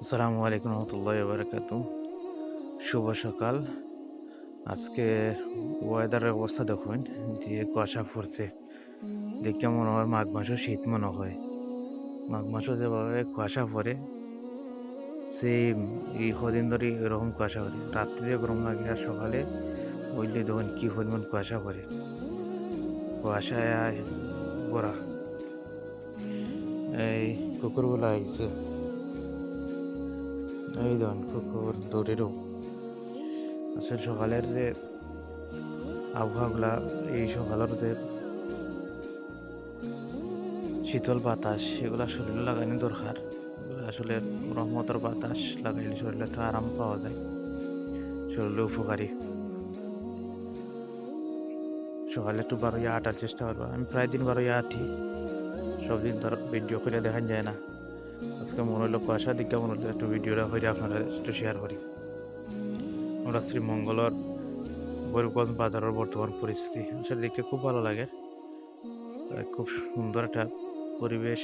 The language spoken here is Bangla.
আসসালামু আলাইকুম রহমতুল্লাহ বারকাত শুভ সকাল। আজকে ওয়েদারের অবস্থা দেখুন যে কুয়াশা পড়ছে। দেখে মনে হয়, মাঘ মাসও শীত মনে হয়। মাঘ মাসও যেভাবে কুয়াশা পড়ে সেই এই কদিন ধরে এরকম কুয়াশা পড়ে। রাত্রিতে গরম লাগে আর সকালে বুঝলে দেখুন কী পরিমাণ কুয়াশা পড়ে। কুয়াশায় ভরা এই কুকুরগুলো আইছে। এই ধরুন কুকুর দৌড়েরও। আসলে সকালের যে আবহাওয়াগুলা, এই সকালের যে শীতল বাতাস, সেগুলা শরীরে লাগানো দরকার। এগুলো আসলে রহমতের বাতাস লাগাইলে শরীরে একটা আরাম পাওয়া যায়। শরীরে উপকারী। সকালে একটু বারো ইয়া আটার চেষ্টা করব। আমি প্রায় দিন বারো ইয়া আঠি সব দিন ধর ভিডিও করে দেখান যায় না। আজকে মনে হলো? কুয়াশা দিকে মনে হলো? একটু ভিডিওটা হয়ে আপনারা একটু শেয়ার করি। আমরা শ্রীমঙ্গলর গরিবগঞ্জ বাজারের বর্তমান পরিস্থিতি। সেটা দেখতে খুব ভালো লাগে। খুব সুন্দর একটা পরিবেশ।